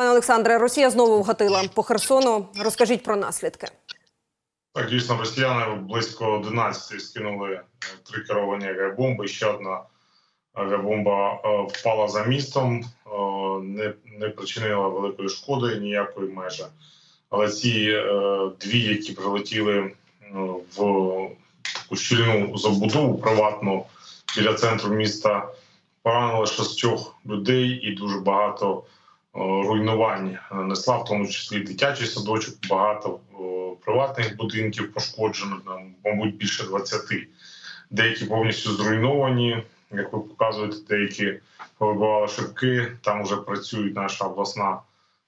Пане Олександре, Росія знову вгатила по Херсону. Розкажіть про наслідки. Так, дійсно, росіяни близько 11 скинули е, три керовані авіабомби. Ще одна авіабомба е, впала за містом, е, не, не причинила великої шкоди ніякої майже. Але ці дві, які прилетіли в таку щільну забудову приватну біля центру міста, поранили шістьох людей і дуже багато руйнувань нанесла, в тому числі дитячий садочок, багато е, приватних будинків пошкоджено, там, мабуть, більше 20. Деякі повністю зруйновані. Як ви показуєте, деякі повибивали шибки. Там вже працює наша обласна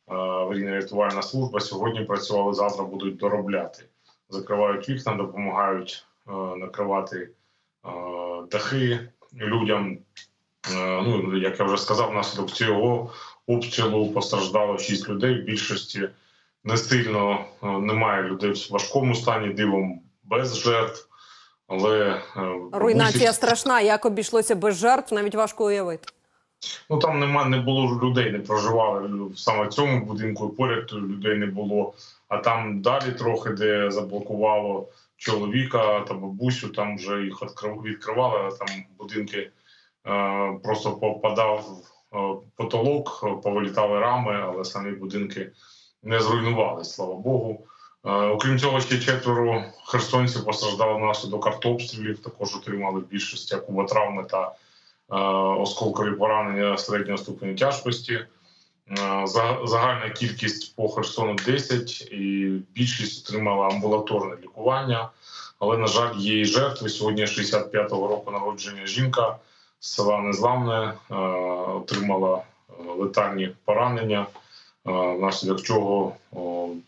е, аварійно-рятувальна служба. Сьогодні працювали, завтра будуть доробляти. Закривають вікна, допомагають е, накривати е, дахи людям. Е, ну, як я вже сказав, внаслідок цього обстрілу постраждало 6 людей. В більшості не сильно е, немає людей в важкому стані, дивом без жертв. Але е, Руйнація більшість- страшна. Як обійшлося без жертв, навіть важко уявити. Ну там нема, не було людей, не проживали саме в цьому будинку. і Поряд людей не було. А там далі трохи, де заблокувало чоловіка та бабусю, там вже їх відкрив- відкривали. а Там будинки е, просто попадав потолок, е, повилітали рами, але самі будинки не зруйнувались, слава Богу. Е, окрім цього, ще четверо херсонців постраждали внаслідок артобстрілів. Також отримали більшість куботравми та е, осколкові поранення середнього ступеню тяжкості. Е, Загальна кількість по Херсону 10 і більшість отримала амбулаторне лікування. Але, на жаль, є і жертви. Сьогодні 65-го року народження жінка села Незламне отримала е, летальні поранення, е, внаслідок чого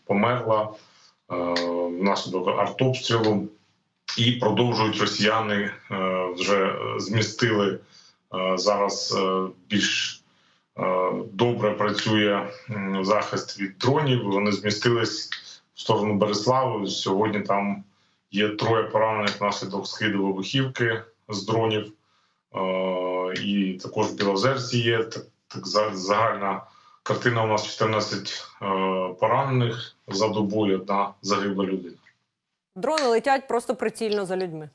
померла е, внаслідок артобстрілу. І продовжують росіяни вже змістили Зараз більш добре працює захист від дронів. Вони змістились в сторону Береслави. Сьогодні там є троє поранених внаслідок скиду вибухівки з дронів. Е, І також в Білозерці є так, так загальна картина. У нас 14 е, поранених за добу і одна загибла людина. Дрони летять просто прицільно за людьми.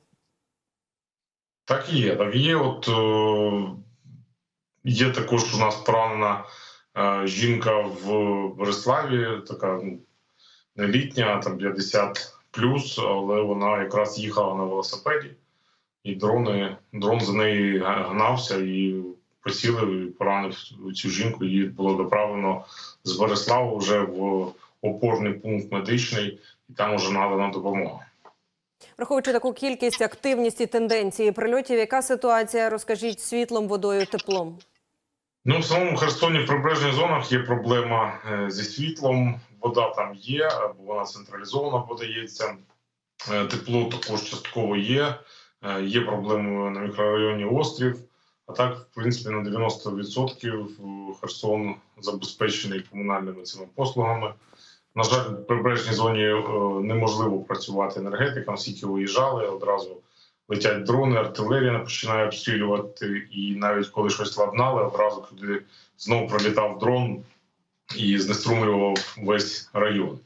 Так і є. Так є. От е, є також у нас поранена е, жінка в Бориславі, така ну, не літня, там 50 плюс, але вона якраз їхала на велосипеді, і дрони, дрон за нею гнався і посілив і поранив цю жінку. Її було доправлено з Бориславу вже в опорний пункт медичний, і там вже надана допомога. Враховуючи таку кількість, активність і тенденції прильотів, яка ситуація? Розкажіть світлом, водою, теплом. Ну, в самому Херсоні в прибережних зонах є проблема е, зі світлом. Вода там є, бо вона централізована подається. Е, Тепло також частково є. Е, Є проблеми на мікрорайоні Острів. А так, в принципі, на 90% Херсон забезпечений комунальними цими послугами. На жаль, в прибережній зоні е, неможливо працювати енергетикам, скільки виїжджали, одразу летять дрони, артилерія починає обстрілювати, і навіть коли щось ладнали, одразу туди знову прилітав дрон і знеструмлював весь район.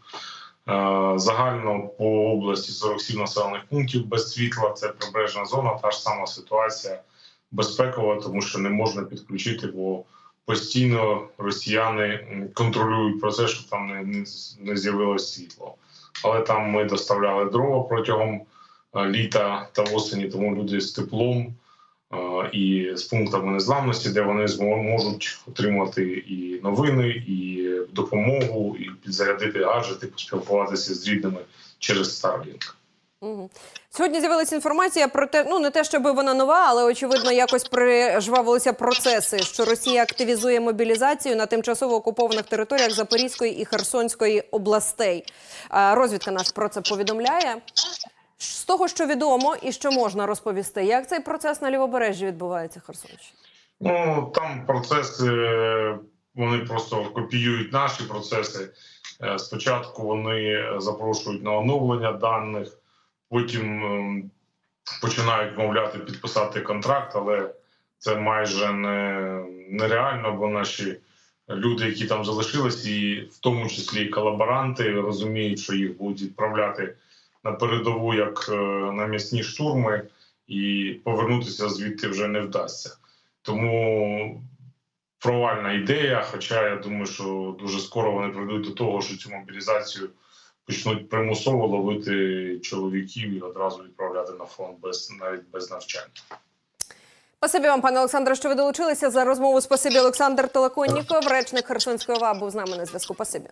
Е, Загально по області 47 населених пунктів без світла. Це прибережна зона. Та ж сама ситуація безпекова, тому що не можна підключити, бо постійно росіяни контролюють процес, щоб там не, не, не з'явилось світло. Але там ми доставляли дрова протягом е, літа та осені, тому люди з теплом і з пунктами незламності, де вони можуть отримати і новини, і допомогу, і підзарядити гаджети, поспілкуватися з рідними через Starlink. Сьогодні з'явилася інформація про те, ну не те, щоб вона нова, але очевидно якось прижвавилися процеси, що Росія активізує мобілізацію на тимчасово окупованих територіях Запорізької і Херсонської областей. Розвідка наш про це повідомляє. З того, що відомо і що можна розповісти, як цей процес на лівобережжі відбувається Херсонщині? Ну там процеси вони просто копіюють наші процеси. Е, Спочатку вони запрошують на оновлення даних, потім ем, починають мовляти підписати контракт, але це майже не, нереально, бо наші люди, які там залишились, і в тому числі колаборанти, розуміють, що їх будуть відправляти на передову як е, на м'ясні штурми, і повернутися звідти вже не вдасться. Тому провальна ідея. Хоча я думаю, що дуже скоро вони прийдуть до того, що цю мобілізацію почнуть примусово ловити чоловіків і одразу відправляти на фронт без навіть без навчання. Спасибі вам, пане Олександре, що ви долучилися за розмову. Спасибі, Олександр Толоконніков, речник Херсонської ОВА, був з нами на зв'язку. Спасибі.